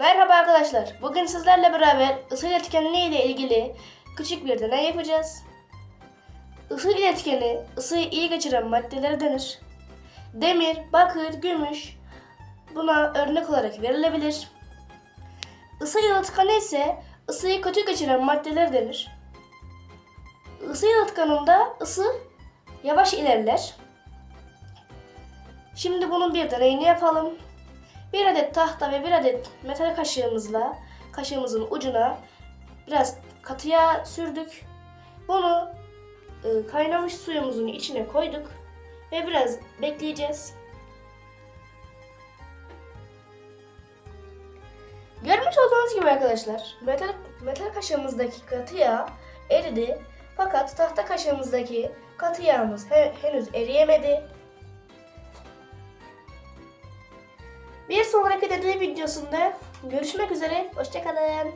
Merhaba arkadaşlar. Bugün sizlerle beraber ısı iletkenliği ile ilgili küçük bir deney yapacağız. Isı iletkeni ısıyı iyi geçiren maddelere denir. Demir, bakır, gümüş buna örnek olarak verilebilir. Isı yalıtkanı ise ısıyı kötü geçiren maddeler denir. Isı yalıtkanında ısı yavaş ilerler. Şimdi bunun bir deneyini yapalım. Bir adet tahta ve bir adet metal kaşığımızla kaşığımızın ucuna biraz katı yağ sürdük. Bunu e, kaynamış suyumuzun içine koyduk ve biraz bekleyeceğiz. Görmüş olduğunuz gibi arkadaşlar metal, metal kaşığımızdaki katı yağ eridi fakat tahta kaşığımızdaki katı yağımız he- henüz eriyemedi. Bir sonraki deney videosunda görüşmek üzere. Hoşçakalın.